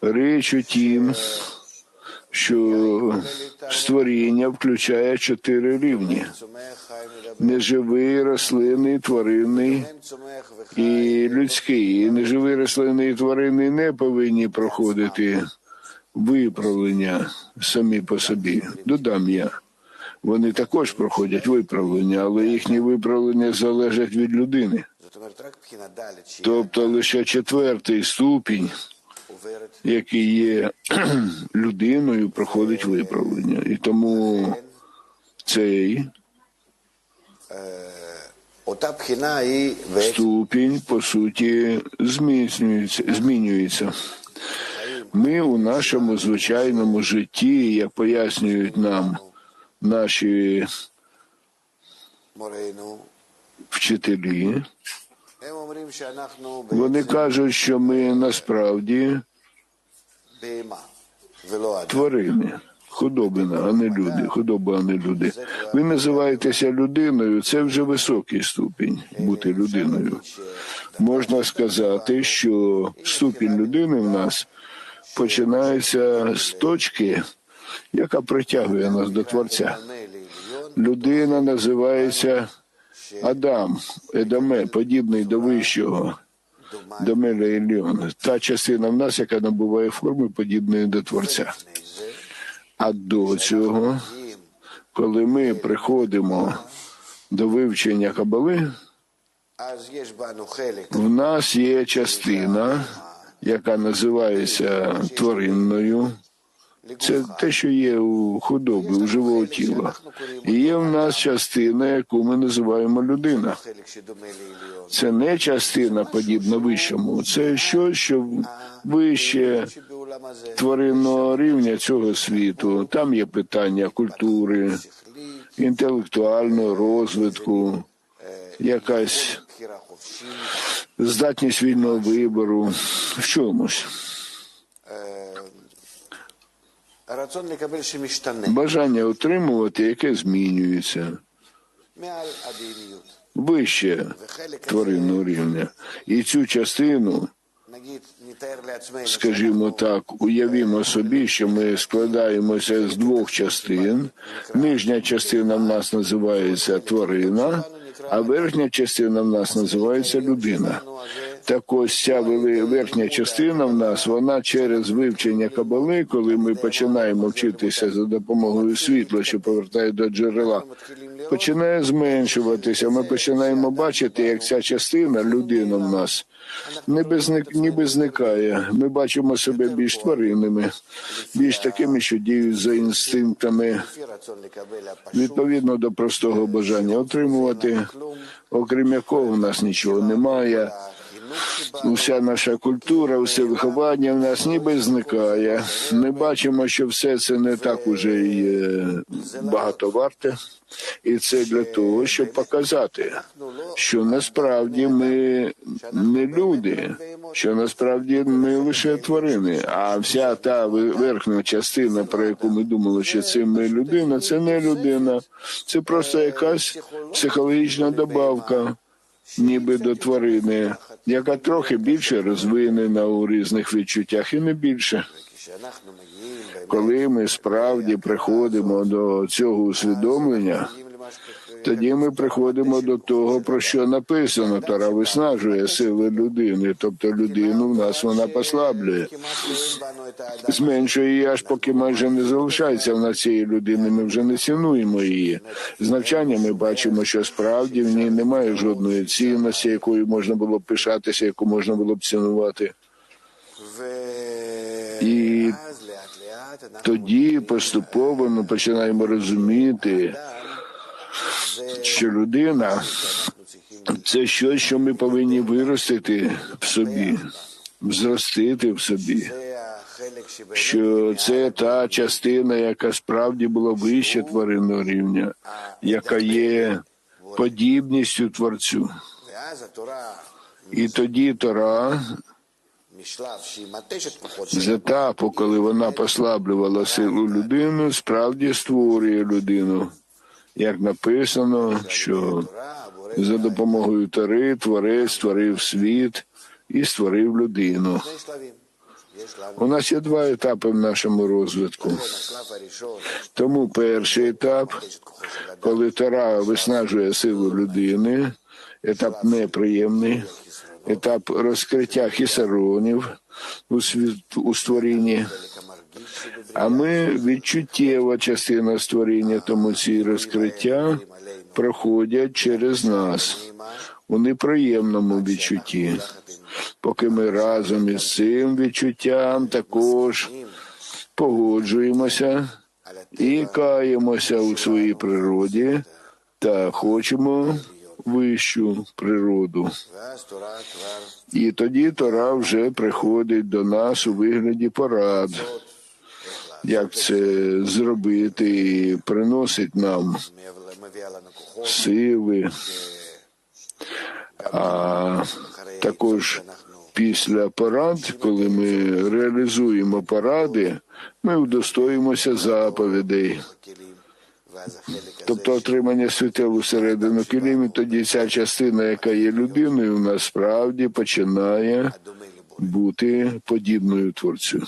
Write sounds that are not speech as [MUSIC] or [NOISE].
Річ у тім, що створіння включає чотири рівні: неживий, рослинний, тваринний і людський. І неживий, рослинний і тваринний не повинні проходити виправлення самі по собі. Додам я. Вони також проходять виправлення, але їхні виправлення залежать від людини. Тобто лише четвертий ступінь, який є [CLEARS THROAT] людиною, проходить виправлення. І тому цей ступінь, по суті, змінюється. змінюється. Ми у нашому звичайному житті, як пояснюють нам наші вчителі. Вони кажуть, що ми насправді тварини, худобина, а не люди, худоба, а не люди. Ви називаєтеся людиною, це вже високий ступінь бути людиною. Можна сказати, що ступінь людини в нас починається з точки, яка притягує нас до творця. Людина називається. Адам, Едаме, подібний до вищого, до Меля Іліон, та частина в нас, яка набуває форми, подібної до Творця. А до цього, коли ми приходимо до вивчення кабали, в нас є частина, яка називається тваринною це те, що є у худоби, у живого тіла. І Є в нас частина, яку ми називаємо людина. Це не частина подібна вищому, це щось, що вище тваринного рівня цього світу. Там є питання культури, інтелектуального розвитку, якась здатність вільного вибору в чомусь бажання утримувати, яке змінюється вище тваринного рівня. І цю частину, скажімо так, уявімо собі, що ми складаємося з двох частин. Нижня частина в нас називається тварина, а верхня частина в нас називається людина. Так ось ця верхня частина в нас вона через вивчення кабали, коли ми починаємо вчитися за допомогою світла, що повертає до джерела, починає зменшуватися. Ми починаємо бачити, як ця частина людина в нас ніби, зник, зникає. Ми бачимо себе більш тваринними, більш такими, що діють за інстинктами, відповідно до простого бажання отримувати, окрім якого в нас нічого немає вся наша культура, усе виховання в нас ніби зникає. Ми бачимо, що все це не так уже і е, багато варте, і це для того, щоб показати, що насправді ми не люди, що насправді ми лише тварини, а вся та верхня частина, про яку ми думали, що це ми людина, це не людина, це просто якась психологічна добавка ніби до тварини, яка трохи більше розвинена у різних відчуттях, і не більше. Коли ми справді приходимо до цього усвідомлення, тоді ми приходимо до того, про що написано. Тара виснажує сили людини, тобто людину в нас вона послаблює, зменшує її, аж поки майже не залишається в нас цієї людини. Ми вже не цінуємо її. З навчання ми бачимо, що справді в ній немає жодної цінності, якою можна було б пишатися, яку можна було б цінувати. І тоді поступово ми починаємо розуміти, що людина це щось, що ми повинні виростити в собі, зростити в собі. Що це та частина, яка справді була вище тваринного рівня, яка є подібністю творцю. І тоді Тора з етапу, коли вона послаблювала силу людини, справді створює людину як написано, що за допомогою тари творець створив світ і створив людину. У нас є два етапи в нашому розвитку. Тому перший етап, коли тара виснажує силу людини, етап неприємний, етап розкриття хісаронів у у створінні. А ми відчуттєва частина створіння, тому ці розкриття проходять через нас у неприємному відчутті, поки ми разом із цим відчуттям також погоджуємося і каємося у своїй природі та хочемо. Вищу природу. І тоді Тора вже приходить до нас у вигляді порад як це зробити, і приносить нам сили, а також після парад, коли ми реалізуємо паради, ми вдостоїмося заповідей. Тобто отримання світилу середину килимі, тоді ця частина, яка є людиною, насправді починає бути подібною творцю.